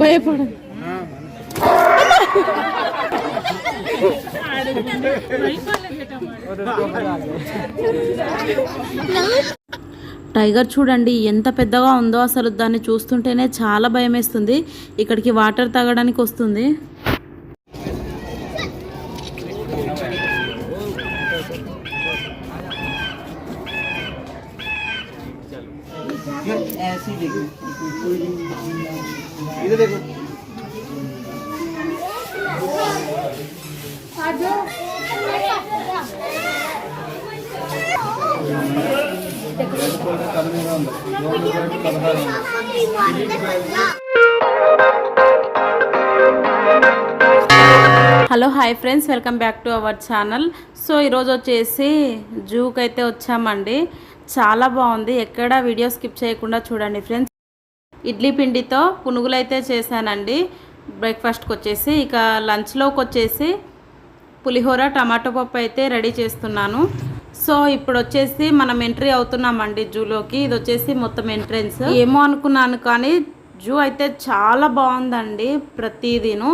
భయపడదు టైగర్ చూడండి ఎంత పెద్దగా ఉందో అసలు దాన్ని చూస్తుంటేనే చాలా భయం వేస్తుంది ఇక్కడికి వాటర్ తాగడానికి వస్తుంది ऐसी देखो इधर देखो Hello hi friends welcome back to our channel. So ఈరోజు వచ్చేసి జూకి అయితే వచ్చామండి. చాలా బాగుంది. ఎక్కడ వీడియో స్కిప్ చేయకుండా చూడండి ఫ్రెండ్స్. ఇడ్లీ పిండితో పునుగులు అయితే చేశానండి. బ్రేక్ఫాస్ట్కి వచ్చేసి ఇక లంచ్లోకి వచ్చేసి పులిహోర టమాటో పప్పు అయితే రెడీ చేస్తున్నాను. సో ఇప్పుడు వచ్చేసి మనం ఎంట్రీ అవుతున్నామండి జూలోకి. ఇది వచ్చేసి మొత్తం ఎంట్రెన్స్. ఏమో అనుకున్నాను కానీ జూ అయితే చాలా బాగుందండి ప్రతిదీను.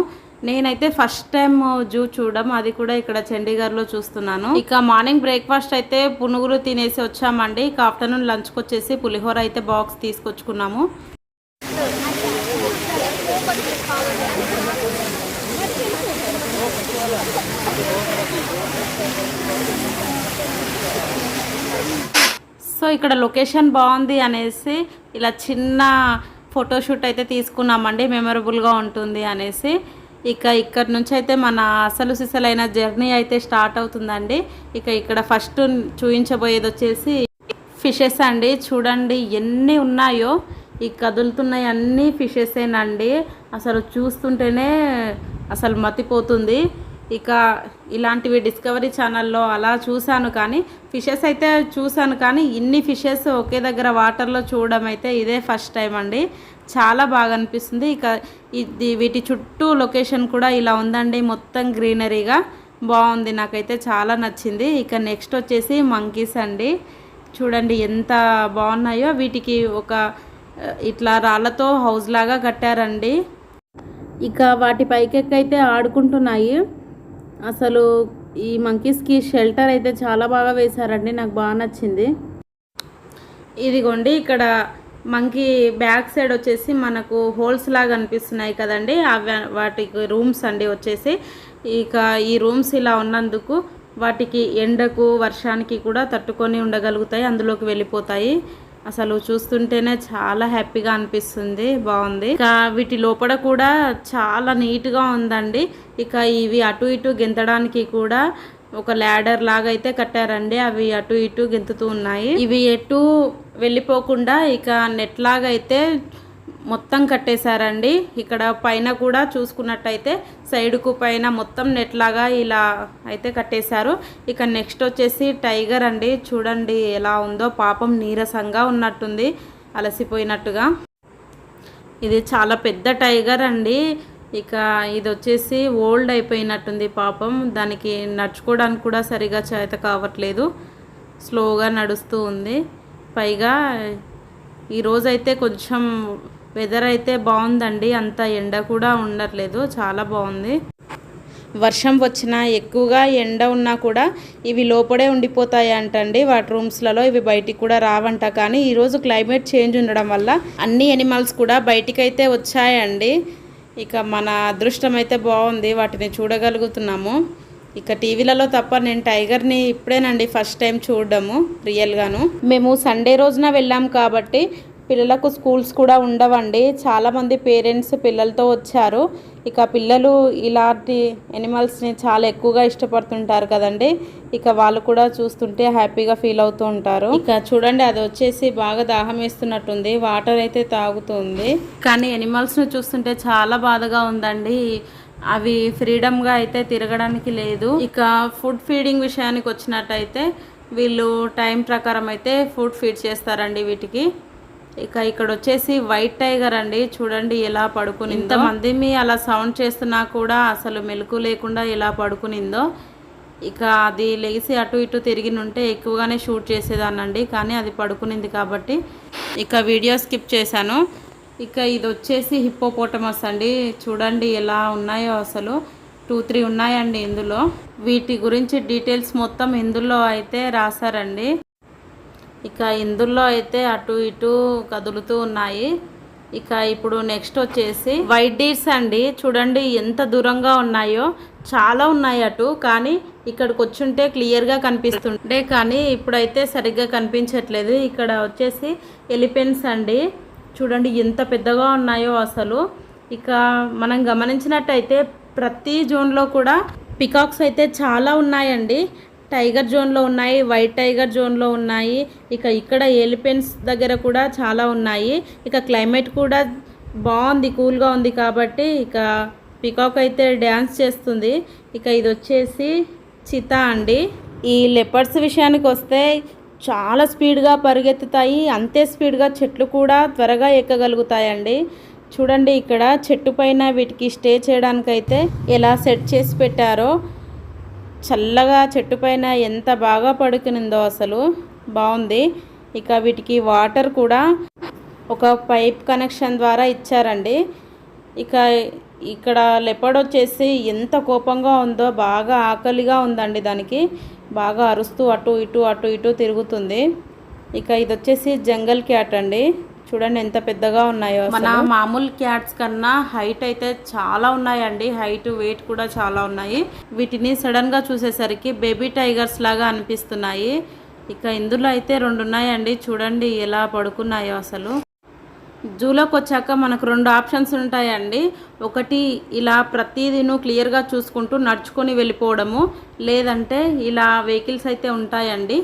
నేనైతే ఫస్ట్ టైం జూ చూడడం అది కూడా ఇక్కడ చండీగఢ్లో చూస్తున్నాను. ఇక మార్నింగ్ బ్రేక్ఫాస్ట్ అయితే పునుగులు తినేసి వచ్చామండి. ఇక ఆఫ్టర్నూన్ లంచ్కి వచ్చేసి పులిహోర అయితే బాక్స్ తీసుకొచ్చుకున్నాము. సో ఇక్కడ లొకేషన్ బాగుంది అనేసి ఇలా చిన్న ఫోటోషూట్ అయితే తీసుకున్నామండి మెమరబుల్గా ఉంటుంది అనేసి. ఇక ఇక్కడ నుంచి అయితే మన అసలు సిసలైన జర్నీ అయితే స్టార్ట్ అవుతుందండి. ఇక ఇక్కడ ఫస్ట్ చూపించబోయేది వచ్చేసి ఫిషెస్ అండి. చూడండి ఎన్ని ఉన్నాయో ఈ కదులుతున్నాయి అన్ని ఫిషెసేనండి. అసలు చూస్తుంటేనే అసలు మతిపోతుంది. ఇక ఇలాంటివి డిస్కవరీ ఛానల్లో అలా చూశాను కానీ ఫిషెస్ అయితే చూశాను కానీ ఇన్ని ఫిషెస్ ఒకే దగ్గర వాటర్లో చూడడం అయితే ఇదే ఫస్ట్ టైం అండి. చాలా బాగా అనిపిస్తుంది. ఇక ఇది వీటి చుట్టూ లొకేషన్ కూడా ఇలా ఉందండి. మొత్తం గ్రీనరీగా బాగుంది. నాకైతే చాలా నచ్చింది. ఇక నెక్స్ట్ వచ్చేసి మంకీస్ అండి. చూడండి ఎంత బాగున్నాయో. వీటికి ఒక ఇట్లా రాళ్ళతో హౌస్ లాగా కట్టారండి. ఇక వాటి పైకెక్కైతే ఆడుకుంటున్నాయి. అసలు ఈ మంకీస్కి షెల్టర్ అయితే చాలా బాగా వేశారండి నాకు బాగా నచ్చింది. ఇదిగోండి ఇక్కడ మంకీ బ్యాక్ సైడ్ వచ్చేసి మనకు హోల్స్ లాగా అనిపిస్తున్నాయి కదండి అవి వాటికి రూమ్స్ అండి వచ్చేసి. ఇక ఈ రూమ్స్ ఇలా ఉన్నందుకు వాటికి ఎండకు వర్షానికి కూడా తట్టుకొని ఉండగలుగుతాయి అందులోకి వెళ్ళిపోతాయి. అసలు చూస్తుంటేనే చాలా హ్యాపీగా అనిపిస్తుంది. బాగుంది. ఇక వీటి లోపల కూడా చాలా నీట్గా ఉందండి. ఇక ఇవి అటు ఇటు గెంతడానికి కూడా ఒక ల్యాడర్ లాగా అయితే కట్టారండి. అవి అటు ఇటు గెంతుతూ ఉన్నాయి. ఇవి ఎటు వెళ్ళిపోకుండా ఇక నెట్ లాగా అయితే మొత్తం కట్టేశారండి. ఇక్కడ పైన కూడా చూసుకున్నట్టయితే సైడ్కు పైన మొత్తం నెట్ లాగా ఇలా అయితే కట్టేశారు. ఇక నెక్స్ట్ వచ్చేసి టైగర్ అండి. చూడండి ఎలా ఉందో. పాపం నీరసంగా ఉన్నట్టుంది. అలసిపోయినట్టుగా. ఇది చాలా పెద్ద టైగర్ అండి. ఇక ఇది వచ్చేసి ఓల్డ్ అయిపోయినట్టుంది పాపం. దానికి నడుచుకోవడానికి కూడా సరిగా చేత కావట్లేదు. స్లోగా నడుస్తూ ఉంది. పైగా ఈరోజైతే కొంచెం వెదర్ అయితే బాగుందండి. అంత ఎండ కూడా ఉండట్లేదు. చాలా బాగుంది. వర్షం వచ్చినా ఎక్కువగా ఎండ ఉన్నా కూడా ఇవి లోపడే ఉండిపోతాయి అంటండి. వాటి రూమ్స్లలో ఇవి బయటికి కూడా రావంట. కానీ ఈరోజు క్లైమేట్ చేంజ్ ఉండడం వల్ల అన్ని ఎనిమల్స్ కూడా బయటికైతే వచ్చాయండి. ఇక మన అదృష్టం అయితే బాగుంది. వాటిని చూడగలుగుతున్నాము. ఇక టీవీలలో తప్ప నేను టైగర్ని ఇప్పుడేనండి ఫస్ట్ టైం చూడడము రియల్గాను. మేము సండే రోజున వెళ్ళాం కాబట్టి పిల్లలకు స్కూల్స్ కూడా ఉండవండి. చాలామంది పేరెంట్స్ పిల్లలతో వచ్చారు. ఇక పిల్లలు ఇలాంటి ఎనిమల్స్ని చాలా ఎక్కువగా ఇష్టపడుతుంటారు కదండి. ఇక వాళ్ళు కూడా చూస్తుంటే హ్యాపీగా ఫీల్ అవుతూ ఉంటారు. ఇక చూడండి అది వచ్చేసి బాగా దాహం వేస్తున్నట్టుంది. వాటర్ అయితే తాగుతుంది. కానీ ఎనిమల్స్ని చూస్తుంటే చాలా బాధగా ఉందండి. అవి ఫ్రీడమ్గా అయితే తిరగడానికి లేదు. ఇక ఫుడ్ ఫీడింగ్ విషయానికి వచ్చినట్టయితే వీళ్ళు టైం ప్రకారం అయితే ఫుడ్ ఫీడ్ చేస్తారండి వీటికి. ఇక ఇక్కడ వచ్చేసి వైట్ టైగర్ అండి. చూడండి ఎలా పడుకుని ఇంతమంది మీ అలా సౌండ్ చేస్తున్నా కూడా అసలు మెలకు లేకుండా ఎలా పడుకునిందో. ఇక అది లేచి అటు ఇటు తిరిగినుంటే ఎక్కువగానే షూట్ చేసేదానండి కానీ అది పడుకునింది కాబట్టి ఇక వీడియో స్కిప్ చేశాను. ఇక ఇది వచ్చేసి హిప్పోపోటమస్ అండి. చూడండి ఎలా ఉన్నాయో అసలు. టూ త్రీ ఉన్నాయండి ఇందులో. వీటి గురించి డీటెయిల్స్ మొత్తం ఇందులో అయితే రాశారండి. ఇక ఇందులో అయితే అటు ఇటు కదులుతూ ఉన్నాయి. ఇక ఇప్పుడు నెక్స్ట్ వచ్చేసి వైట్ డీర్స్ అండి. చూడండి ఎంత దూరంగా ఉన్నాయో. చాలా ఉన్నాయి అటు కానీ ఇక్కడికి వచ్చుంటే క్లియర్గా కనిపిస్తుండే కానీ ఇప్పుడైతే సరిగ్గా కనిపించట్లేదు. ఇక్కడ వచ్చేసి ఎలిఫెంట్స్ అండి. చూడండి ఎంత పెద్దగా ఉన్నాయో అసలు. ఇక మనం గమనించినట్టయితే ప్రతి జోన్లో కూడా పికాక్స్ అయితే చాలా ఉన్నాయండి. టైగర్ జోన్లో ఉన్నాయి వైట్ టైగర్ జోన్లో ఉన్నాయి ఇక ఇక్కడ ఎలిఫెంట్స్ దగ్గర కూడా చాలా ఉన్నాయి. ఇక క్లైమేట్ కూడా బాగుంది కూల్గా ఉంది కాబట్టి ఇక పికాక్ అయితే డ్యాన్స్ చేస్తుంది. ఇక ఇది వచ్చేసి చితా అండి. ఈ లెపర్స్ విషయానికి వస్తే చాలా స్పీడ్గా పరిగెత్తుతాయి అంతే స్పీడ్గా చెట్లు కూడా త్వరగా ఎక్కగలుగుతాయండి. చూడండి ఇక్కడ చెట్టు పైన వీటికి స్టే చేయడానికైతే ఎలా సెట్ చేసి పెట్టారో. చల్లగా చెట్టు పైన ఎంత బాగా పడుకునిందో అసలు బాగుంది. ఇక వీటికి వాటర్ కూడా ఒక పైప్ కనెక్షన్ ద్వారా ఇచ్చారండి. ఇక ఇక్కడ లెపర్డ్ వచ్చేసి ఎంత కోపంగా ఉందో బాగా ఆకలిగా ఉందండి దానికి. బాగా అరుస్తూ అటు ఇటు అటు ఇటు తిరుగుతుంది. ఇక ఇది వచ్చేసి జంగల్ క్యాట్ అండి. చూడండి ఎంత పెద్దగా ఉన్నాయో మన మామూలు క్యాట్స్ కన్నా హైట్ అయితే చాలా ఉన్నాయండి. హైట్ వెయిట్ కూడా చాలా ఉన్నాయి. వీటిని సడన్గా చూసేసరికి బేబీ టైగర్స్ లాగా అనిపిస్తున్నాయి. ఇక ఇందులో అయితే రెండు ఉన్నాయండి. చూడండి ఎలా పడుకున్నాయో అసలు. జూలోకి వచ్చాక మనకు రెండు ఆప్షన్స్ ఉంటాయండి. ఒకటి ఇలా ప్రతిదీను క్లియర్గా చూసుకుంటూ నడుచుకొని వెళ్ళిపోవడము లేదంటే ఇలా వెహికల్స్ అయితే ఉంటాయండి.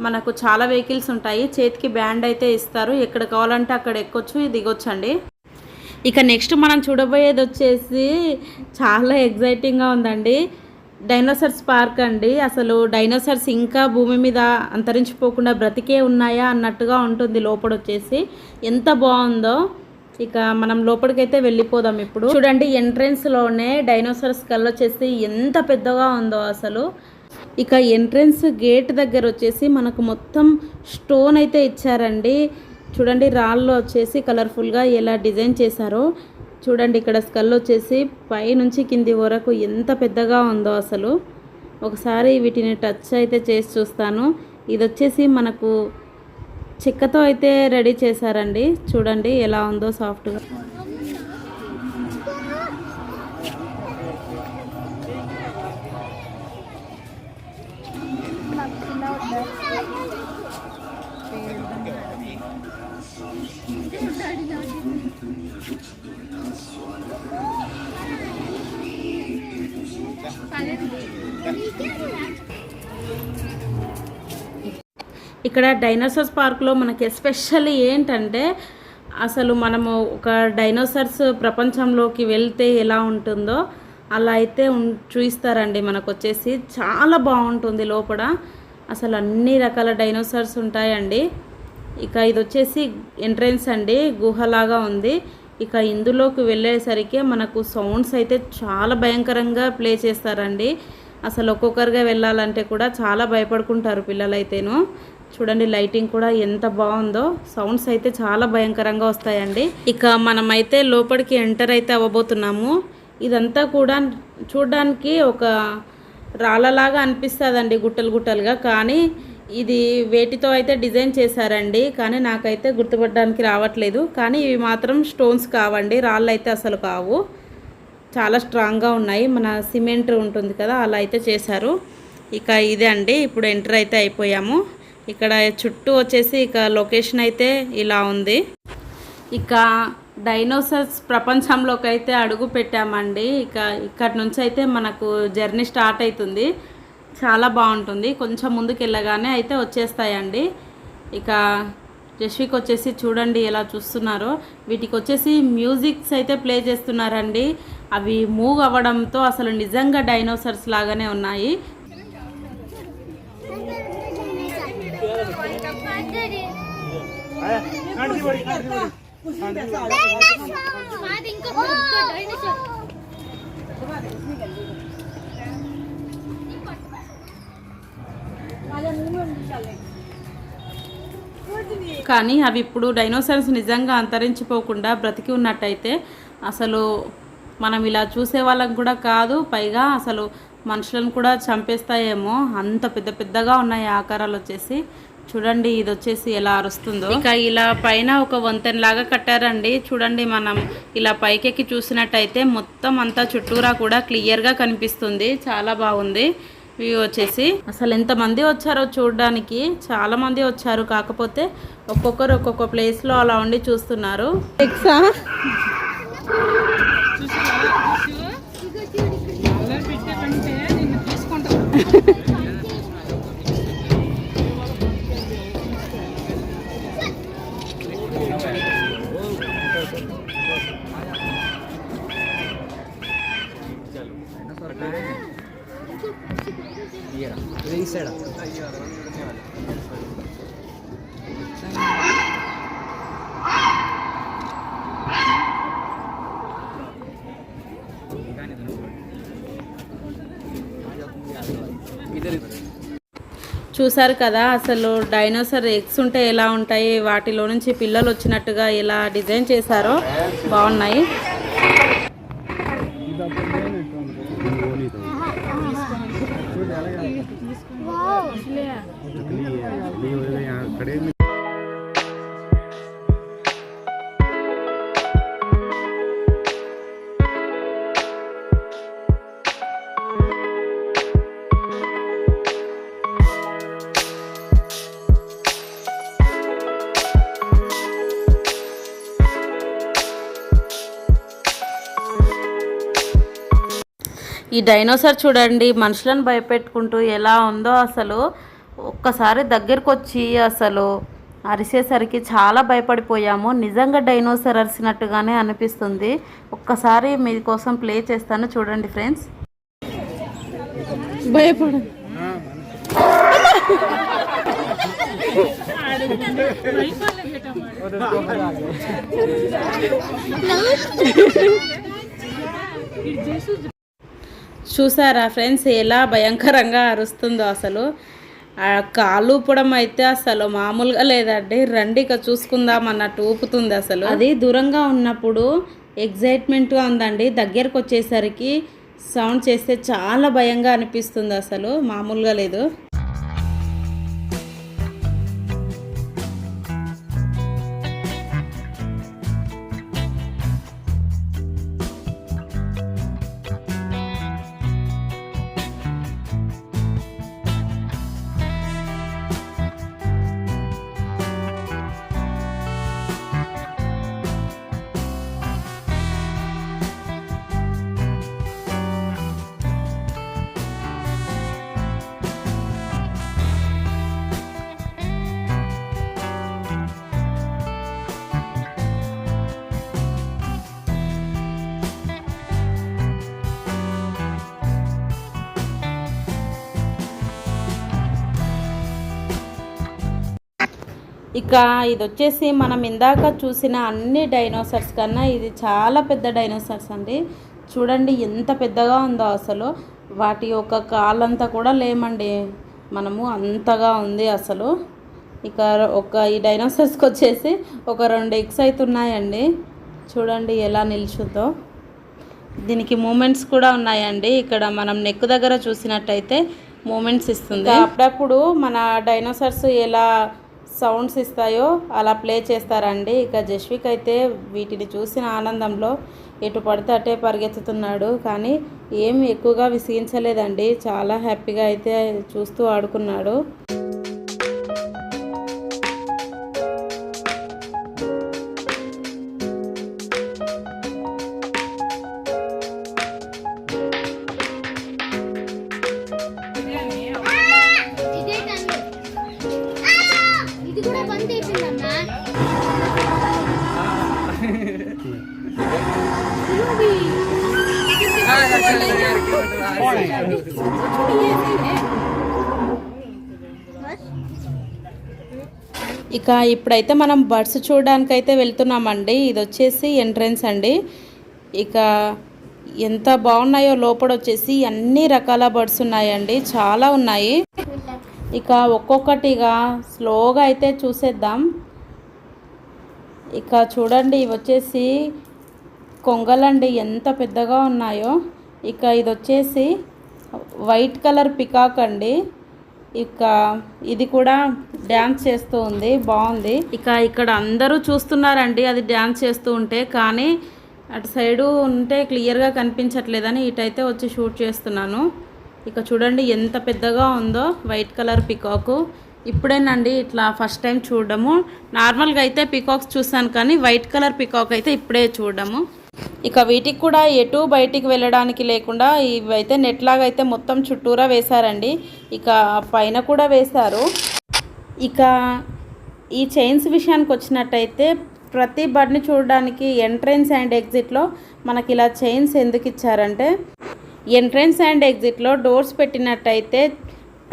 మనకు చాలా వెహికల్స్ ఉంటాయి. చేతికి బ్యాండ్ అయితే ఇస్తారు. ఎక్కడ కావాలంటే అక్కడ ఎక్కొచ్చు. దిగొచ్చండి. ఇక నెక్స్ట్ మనం చూడబోయేది వచ్చేసి చాలా ఎగ్జైటింగ్గా ఉందండి. డైనోసర్స్ పార్క్ అండి. అసలు డైనోసర్స్ ఇంకా భూమి మీద అంతరించిపోకుండా బ్రతికే ఉన్నాయా అన్నట్టుగా ఉంటుంది లోపల వచ్చేసి. ఎంత బాగుందో. ఇక మనం లోపలికైతే వెళ్ళిపోదాం ఇప్పుడు. చూడండి ఎంట్రన్స్లోనే డైనోసర్స్ కళ్ళు వచ్చేసి ఎంత పెద్దగా ఉందో అసలు. ఇక ఎంట్రన్స్ గేట్ దగ్గర వచ్చేసి మనకు మొత్తం స్టోన్ అయితే ఇచ్చారండి. చూడండి రాళ్ళు వచ్చేసి కలర్ఫుల్గా ఎలా డిజైన్ చేశారో. చూడండి ఇక్కడ స్కల్ వచ్చేసి పైనుంచి కింది వరకు ఎంత పెద్దగా ఉందో అసలు. ఒకసారి వీటిని టచ్ అయితే చేసి చూస్తాను. ఇది వచ్చేసి మనకు చెక్కతో అయితే రెడీ చేశారండి. చూడండి ఎలా ఉందో సాఫ్ట్గా. ఇక్కడ డైనోసార్స్ పార్క్లో మనకి ఎస్పెషల్లీ ఏంటంటే అసలు మనము ఒక డైనోసార్స్ ప్రపంచంలోకి వెళ్తే ఎలా ఉంటుందో అలా అయితే ఉం- చూయిస్తారండి మనకు వచ్చేసి చాలా బాగుంటుంది లోపల. అసలు అన్ని రకాల డైనోసార్స్ ఉంటాయండి. ఇక ఇది వచ్చేసి ఎంట్రన్స్ అండి. గుహలాగా ఉంది. ఇక ఇందులోకి వెళ్ళేసరికి మనకు సౌండ్స్ అయితే చాలా భయంకరంగా ప్లే చేస్తారండి. అసలు ఒక్కొక్కరిగా వెళ్ళాలంటే కూడా చాలా భయపడుకుంటారు పిల్లలైతేను. చూడండి లైటింగ్ కూడా ఎంత బాగుందో. సౌండ్స్ అయితే చాలా భయంకరంగా వస్తాయండి. ఇక మనమైతే లోపలికి ఎంటర్ అయితే అవ్వబోతున్నాము. ఇదంతా కూడా చూడడానికి ఒక రాళ్ళలాగా అనిపిస్తుందండి గుట్టలు గుట్టలుగా. కానీ ఇది వేటితో అయితే డిజైన్ చేశారండి. కానీ నాకైతే గుర్తుపట్టడానికి రావట్లేదు. కానీ ఇవి మాత్రం స్టోన్స్ కావండి రాళ్ళు అయితే అసలు కావు. చాలా స్ట్రాంగ్గా ఉన్నాయి. మన సిమెంట్ ఉంటుంది కదా అలా అయితే చేశారు. ఇక ఇదే అండి. ఇప్పుడు ఎంటర్ అయితే అయిపోయాము. ఇక్కడ చుట్టూ వచ్చేసి ఇక లొకేషన్ అయితే ఇలా ఉంది. ఇక డైనోసర్స్ ప్రపంచంలోకి అయితే అడుగు పెట్టామండి. ఇక ఇక్కడ నుంచి అయితే మనకు జర్నీ స్టార్ట్ అవుతుంది. చాలా బాగుంటుంది. కొంచెం ముందుకు వెళ్ళగానే అయితే వచ్చేస్తాయండి. ఇక జస్విక్ వచ్చేసి చూడండి ఎలా చూస్తున్నారో. వీటికి వచ్చేసి మ్యూజిక్స్ అయితే ప్లే చేస్తున్నారండి. అవి మూవ్ అవ్వడంతో అసలు నిజంగా డైనోసర్స్ లాగానే ఉన్నాయి మాది ఇంకా పెద్ద డైనోసార్ కానీ అవి ఇప్పుడు డైనోసార్స్ నిజంగా అంతరించిపోకుండా బ్రతికి ఉన్నట్టయితే అసలు మనం ఇలా చూసే వాళ్ళకు కూడా కాదు పైగా అసలు మనుషులను కూడా చంపేస్తాయేమో. అంత పెద్ద పెద్దగా ఉన్నాయి ఆకారాలు వచ్చేసి. చూడండి ఇది వచ్చేసి ఎలా అరుస్తుందో. ఇక ఇలా పైన ఒక వంతెన లాగా కట్టారండి. చూడండి మనం ఇలా పైకెక్కి చూసినట్టయితే మొత్తం అంతా చుట్టూరా కూడా క్లియర్గా కనిపిస్తుంది. చాలా బాగుంది వ్యూ వచ్చేసి. అసలు ఎంతమంది వచ్చారో చూడడానికి. చాలా మంది వచ్చారు. కాకపోతే ఒక్కొక్కరు ఒక్కొక్క ప్లేస్లో అలా ఉండి చూస్తున్నారు. ఎక్సా చూసారు కదా అసలు డైనోసార్ ఎగ్స్ ఉంటే ఎలా ఉంటాయి? వాటిలో నుంచి పిల్లలు వచ్చినట్టుగా ఎలా డిజైన్ చేశారో? బాగున్నాయి. ఈ డైనోసార్ చూడండి మనుషులను భయపెట్టుకుంటూ ఎలా ఉందో అసలు. ఒక్కసారి దగ్గరకు వచ్చి అసలు అరిసేసరికి చాలా భయపడిపోయాము. నిజంగా డైనోసార్ అరిసినట్టుగానే అనిపిస్తుంది. ఒక్కసారి మీకోసం ప్లే చేస్తాను చూడండి ఫ్రెండ్స్. భయపడ. చూసారా ఫ్రెండ్స్ ఎలా భయంకరంగా అరుస్తుందో అసలు. కాలు ఊపడం అయితే అసలు మామూలుగా లేదండి. రండి ఇక చూసుకుందాం అన్నట్టు ఊపుతుంది అసలు. అది దూరంగా ఉన్నప్పుడు ఎగ్జైట్మెంట్గా ఉందండి. దగ్గరకు వచ్చేసరికి సౌండ్ చేస్తే చాలా భయంగా అనిపిస్తుంది అసలు. మామూలుగా లేదు. ఇక ఇది వచ్చేసి మనం ఇందాక చూసిన అన్ని డైనోసార్స్ కన్నా ఇది చాలా పెద్ద డైనోసార్స్ అండి. చూడండి ఎంత పెద్దగా ఉందో అసలు. వాటి యొక్క కాళ్ళంతా కూడా లేమండి. మనము అంతగా ఉంది అసలు. ఇక ఒక ఈ డైనోసార్స్కి వచ్చేసి ఒక రెండు ఎగ్స్ అయితే ఉన్నాయండి చూడండి ఎలా నిల్చుందో. దీనికి మూమెంట్స్ కూడా ఉన్నాయండి. ఇక్కడ మనం నెక్ దగ్గర చూసినట్టయితే మూమెంట్స్ ఇస్తుంది. అప్పుడప్పుడు మన డైనోసార్స్ ఎలా సౌండ్స్ ఇస్తాయో అలా ప్లే చేస్తారండి. ఇక జస్విక్ అయితే వీటిని చూసిన ఆనందంలో ఎటు పడితే అటే పరిగెత్తుతున్నాడు. కానీ ఏం ఎక్కువగా విసిగించలేదండి. చాలా హ్యాపీగా అయితే చూస్తూ ఆడుకున్నాడు. ఇక ఇప్పుడైతే మనం బర్డ్స్ చూడడానికైతే వెళ్తున్నామండి. ఇది వచ్చేసి ఎంట్రన్స్ అండి. ఇక ఎంత బాగున్నాయో లోపల వచ్చేసి అన్ని రకాల బర్డ్స్ ఉన్నాయండి. చాలా ఉన్నాయి. ఇక ఒక్కొక్కటిగా స్లోగా అయితే చూసేద్దాం. ఇక చూడండి ఇవి వచ్చేసి కొంగలండి. ఎంత పెద్దగా ఉన్నాయో. ఇక ఇది వచ్చేసి వైట్ కలర్ పికాక్ అండి. ఇక ఇది కూడా డ్యాన్స్ చేస్తూ ఉంది బాగుంది. ఇక ఇక్కడ అందరూ చూస్తున్నారండి అది డ్యాన్స్ చేస్తూ ఉంటే కానీ అటు సైడు ఉంటే క్లియర్గా కనిపించట్లేదని ఇటైతే వచ్చి షూట్ చేస్తున్నాను. ఇక చూడండి ఎంత పెద్దగా ఉందో వైట్ కలర్ పికాకు. ఇప్పుడేనండి ఇట్లా ఫస్ట్ టైం చూడడము. నార్మల్గా అయితే పికాక్స్ చూసాను కానీ వైట్ కలర్ పికాక్ అయితే ఇప్పుడే చూడడము. ఇక వీటికి కూడా ఎటు బయటికి వెళ్ళడానికి లేకుండా ఇవైతే నెట్ లాగా అయితే మొత్తం చుట్టూరా వేశారండి. ఇక పైన కూడా వేశారు. ఇక ఈ చైన్స్ విషయానికి వచ్చినట్టయితే ప్రతి బడ్ని చూడడానికి ఎంట్రన్స్ అండ్ ఎగ్జిట్లో మనకి ఇలా చైన్స్ ఎందుకు ఇచ్చారంటే ఎంట్రన్స్ అండ్ ఎగ్జిట్లో డోర్స్ పెట్టినట్టయితే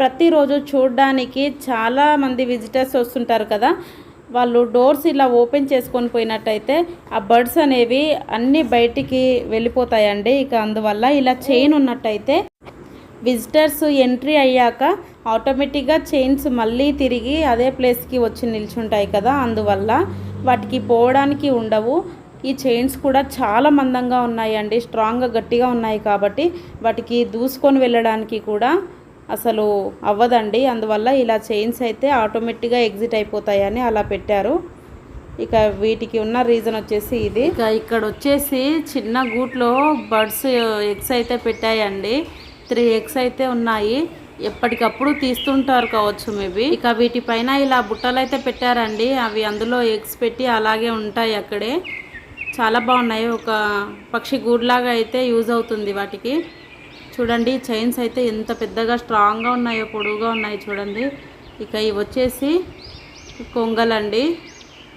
ప్రతిరోజు చూడడానికి చాలా మంది విజిటర్స్ వస్తుంటారు కదా. వాళ్ళు డోర్స్ ఇలా ఓపెన్ చేసుకొని పోయినట్టయితే ఆ బర్డ్స్ అనేవి అన్నీ బయటికి వెళ్ళిపోతాయండి. ఇక అందువల్ల ఇలా చైన్ ఉన్నట్టయితే విజిటర్స్ ఎంట్రీ అయ్యాక ఆటోమేటిక్గా చైన్స్ మళ్ళీ తిరిగి అదే ప్లేస్కి వచ్చి నిల్చుంటాయి కదా. అందువల్ల వాటికి పోవడానికి ఉండవు. ఈ చైన్స్ కూడా చాలా మందంగా ఉన్నాయండి. స్ట్రాంగ్గా గట్టిగా ఉన్నాయి కాబట్టి వాటికి దూసుకొని వెళ్ళడానికి కూడా అసలు అవ్వదండి. అందువల్ల ఇలా చైన్స్ అయితే ఆటోమేటిక్గా ఎగ్జిట్ అయిపోతాయని అలా పెట్టారు. ఇక వీటికి ఉన్న రీజన్ వచ్చేసి ఇది. ఇక ఇక్కడ వచ్చేసి చిన్న గూట్లో బర్డ్స్ ఎగ్స్ అయితే పెట్టాయండి. త్రీ ఎగ్స్ అయితే ఉన్నాయి. ఎప్పటికప్పుడు తీస్తుంటారు కావచ్చు మేబీ ఇక వీటిపైన ఇలా బుట్టలు అయితే పెట్టారండి. అవి అందులో ఎగ్స్ పెట్టి అలాగే ఉంటాయి అక్కడే. చాలా బాగున్నాయి. ఒక పక్షి గూడ్లాగా అయితే యూజ్ అవుతుంది వాటికి. చూడండి చైన్స్ అయితే ఎంత పెద్దగా స్ట్రాంగ్గా ఉన్నాయో పొడువుగా ఉన్నాయి చూడండి. ఇక ఇవి వచ్చేసి కొంగలండి.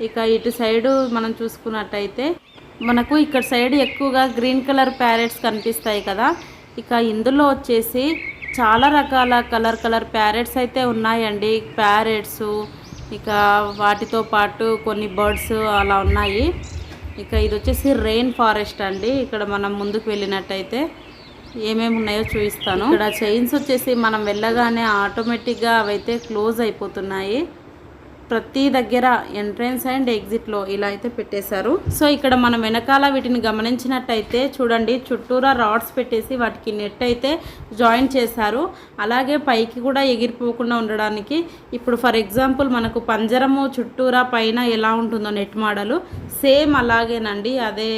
ఇక ఇటు సైడు మనం చూసుకున్నట్టయితే మనకు ఇక్కడ సైడ్ ఎక్కువగా గ్రీన్ కలర్ ప్యారెట్స్ కనిపిస్తాయి కదా. ఇక ఇందులో వచ్చేసి చాలా రకాల కలర్ కలర్ ప్యారెట్స్ అయితే ఉన్నాయండి. ప్యారెట్స్ ఇక వాటితో పాటు కొన్ని బర్డ్స్ అలా ఉన్నాయి. ఇక ఇది వచ్చేసి రెయిన్ ఫారెస్ట్ అండి. ఇక్కడ మనం ముందుకు వెళ్ళినట్టయితే ఏమేమి ఉన్నాయో చూపిస్తాను. ఇక్కడ చైన్స్ వచ్చేసి మనం వెళ్ళగానే ఆటోమేటిక్గా అవైతే క్లోజ్ అయిపోతున్నాయి. ప్రతి దగ్గర ఎంట్రన్స్ అండ్ ఎగ్జిట్లో ఇలా అయితే పెట్టేశారు. సో ఇక్కడ మనం వెనకాల వీటిని గమనించినట్టయితే చూడండి చుట్టూరా రాడ్స్ పెట్టేసి వాటికి నెట్ అయితే జాయిన్ చేశారు. అలాగే పైకి కూడా ఎగిరిపోకుండా ఉండడానికి ఇప్పుడు ఫర్ ఎగ్జాంపుల్ మనకు పంజరము చుట్టూరా పైన ఎలా ఉంటుందో నెట్ మోడలు సేమ్ అలాగేనండి. అదే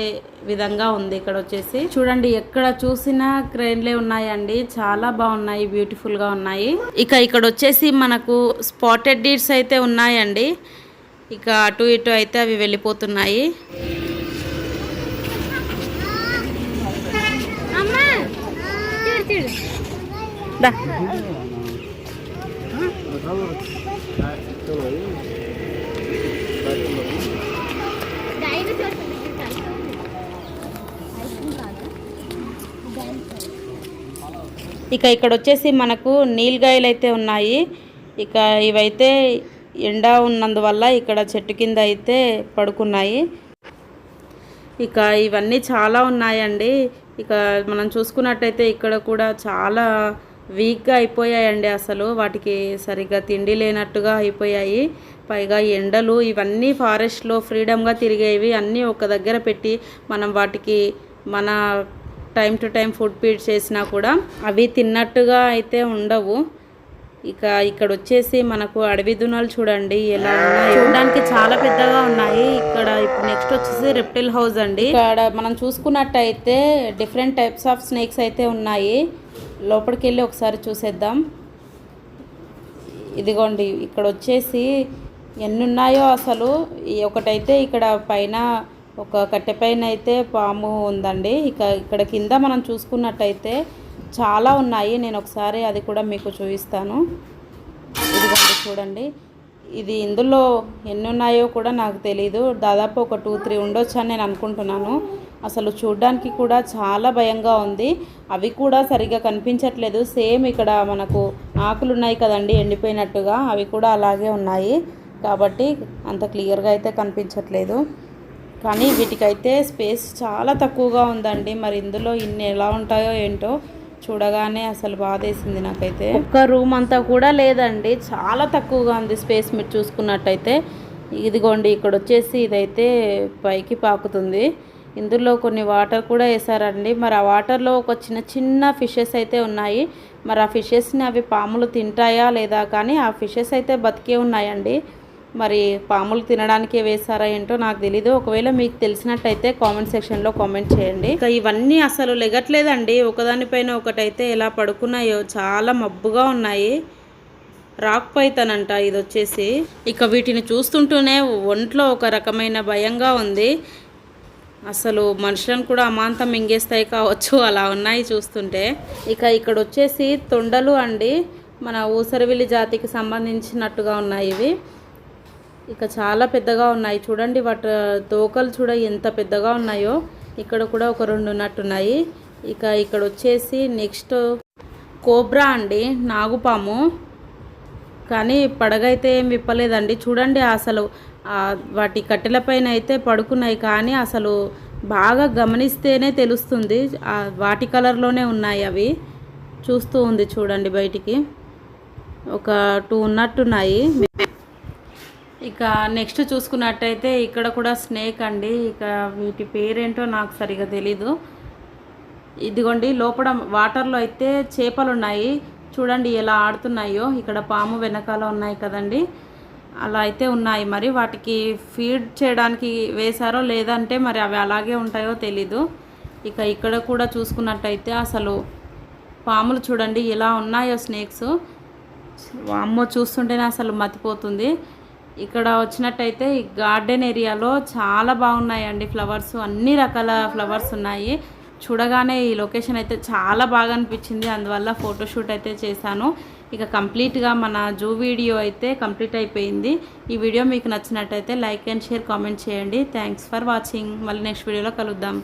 విధంగా ఉంది. ఇక్కడ వచ్చేసి చూడండి ఎక్కడ చూసినా క్రెయిన్లే ఉన్నాయండి. చాలా బాగున్నాయి బ్యూటిఫుల్గా ఉన్నాయి. ఇక ఇక్కడ వచ్చేసి మనకు స్పాటెడ్ డీడ్స్ అయితే ఉన్నాయండి. ఇక అటు ఇటు అయితే అవి వెళ్ళిపోతున్నాయి. దా. ఇక ఇక్కడ వచ్చేసి మనకు నీళ్ళగాయలు అయితే ఉన్నాయి. ఇక ఇవైతే ఎండ ఉన్నందువల్ల ఇక్కడ చెట్టు కింద అయితే పడుకున్నాయి. ఇక ఇవన్నీ చాలా ఉన్నాయండి. ఇక మనం చూసుకున్నట్టయితే ఇక్కడ కూడా చాలా వీక్గా అయిపోయాయండి అసలు. వాటికి సరిగ్గా తిండి లేనట్టుగా అయిపోయాయి. పైగా ఎండలు ఇవన్నీ ఫారెస్ట్లో ఫ్రీడమ్గా తిరిగేవి అన్నీ ఒక దగ్గర పెట్టి మనం వాటికి మన time to time food feed చేసినా కూడా అవి తిన్నట్టుగా అయితే ఉండవు. ఇక ఇక్కడ వచ్చేసి మనకు అడవి దునాలు చూడండి ఎలా ఉన్నాయి? చూడడానికి చాలా పెద్దగా ఉన్నాయి. ఇక్కడ ఇప్పుడు నెక్స్ట్ వచ్చేసి రెప్టిల్ హౌస్ అండి. ఇక్కడ మనం చూసుకున్నట్టయితే డిఫరెంట్ టైప్స్ ఆఫ్ స్నేక్స్ అయితే ఉన్నాయి. లోపలికి వెళ్ళి ఒకసారి చూసేద్దాం. ఇదిగోండి ఇక్కడ వచ్చేసి ఎన్ని ఉన్నాయో అసలు. ఈ ఒకటైతే ఇక్కడ పైన ఒక కట్టె పైన అయితే పాము ఉందండి. ఇక ఇక్కడ కింద మనం చూసుకున్నట్టయితే చాలా ఉన్నాయి. నేను ఒకసారి అది కూడా మీకు చూపిస్తాను. ఇదిగోండి చూడండి. ఇది ఇందులో ఎన్ని ఉన్నాయో కూడా నాకు తెలీదు. దాదాపు ఒక టూ త్రీ ఉండొచ్చు అని నేను అనుకుంటున్నాను. అసలు చూడ్డానికి కూడా చాలా భయంగా ఉంది. అవి కూడా సరిగ్గా కనిపించట్లేదు. సేమ్ ఇక్కడ మనకు ఆకులు ఉన్నాయి కదండి ఎండిపోయినట్టుగా. అవి కూడా అలాగే ఉన్నాయి. కాబట్టి అంత క్లియర్గా అయితే కనిపించట్లేదు. కానీ వీటికైతే స్పేస్ చాలా తక్కువగా ఉందండి. మరి ఇందులో ఇన్ని ఎలా ఉంటాయో ఏంటో చూడగానే అసలు బాధేసింది నాకైతే. ఒక్క రూమ్ అంతా కూడా లేదండి. చాలా తక్కువగా ఉంది స్పేస్ మీరు చూసుకున్నట్టయితే. ఇదిగోండి ఇక్కడ వచ్చేసి ఇదైతే పైకి పాకుతుంది. ఇందులో కొన్ని వాటర్ కూడా వేసారండి మరి ఆ వాటర్లో ఒక చిన్న చిన్న ఫిషెస్ అయితే ఉన్నాయి. మరి ఆ ఫిషెస్ని అవి పాములు తింటాయా లేదా కానీ ఆ ఫిషెస్ అయితే బతికే ఉన్నాయండి. మరి పాములు తినడానికే వేశారా ఏంటో నాకు తెలీదు. ఒకవేళ మీకు తెలిసినట్టయితే కామెంట్ సెక్షన్లో కామెంట్ చేయండి. ఇక ఇవన్నీ అసలు లెగట్లేదండి. ఒకదానిపైన ఒకటైతే ఎలా పడుకున్నాయో చాలా మబ్బుగా ఉన్నాయి. రాక్ పైతనంట ఇది వచ్చేసి. ఇక వీటిని చూస్తుంటూనే ఒంట్లో ఒక రకమైన భయంగా ఉంది. అసలు మనుషులను కూడా అమాంతం మింగేస్తాయి కావచ్చు. అలా ఉన్నాయి చూస్తుంటే. ఇక ఇక్కడ వచ్చేసి తొండలు అండి. మన ఊసరవిల్లి జాతికి సంబంధించినట్టుగా ఉన్నాయి ఇవి. ఇక చాలా పెద్దగా ఉన్నాయి. చూడండి వాటి తోకలు చూడ ఎంత పెద్దగా ఉన్నాయో. ఇక్కడ కూడా ఒక రెండు ఉన్నట్టున్నాయి ఇక ఇక్కడ వచ్చేసి నెక్స్ట్ కోబ్రా అండి నాగుపాము. కానీ పడగైతే ఏం విప్పలేదండి. చూడండి అసలు వాటి వాటి కట్టెలపైన అయితే పడుకున్నాయి. కానీ అసలు బాగా గమనిస్తేనే తెలుస్తుంది. వాటి కలర్లోనే ఉన్నాయి అవి. చూస్తూ ఉంది చూడండి బయటికి. ఒక టూ ఉన్నట్టున్నాయి ఇక నెక్స్ట్ చూసుకున్నట్టయితే ఇక్కడ కూడా స్నేక్ అండి. ఇక వీటి పేరేంటో నాకు సరిగా తెలీదు. ఇదిగోండి లోపల వాటర్లో అయితే చేపలు ఉన్నాయి. చూడండి ఎలా ఆడుతున్నాయో. ఇక్కడ పాము వెనకాల ఉన్నాయి కదండి. అలా అయితే ఉన్నాయి. మరి వాటికి ఫీడ్ చేయడానికి వేశారో లేదంటే మరి అవి అలాగే ఉంటాయో తెలీదు. ఇక ఇక్కడ కూడా చూసుకున్నట్టయితే అసలు పాములు చూడండి ఎలా ఉన్నాయో స్నేక్స్. అమ్మో చూస్తుంటేనే అసలు మతిపోతుంది. ఇక్కడ వచ్చినట్టయితే ఈ గార్డెన్ ఏరియాలో చాలా బాగున్నాయండి ఫ్లవర్స్. అన్ని రకాల ఫ్లవర్స్ ఉన్నాయి. చూడగానే ఈ లొకేషన్ అయితే చాలా బాగా అనిపించింది. అందువల్ల ఫోటోషూట్ అయితే చేశాను. ఇక కంప్లీట్గా మన జూ వీడియో అయితే కంప్లీట్ అయిపోయింది. ఈ వీడియో మీకు నచ్చినట్టయితే లైక్ అండ్ షేర్ కామెంట్ చేయండి. Thanks for watching. మళ్ళీ నెక్స్ట్ వీడియోలో కలుద్దాం.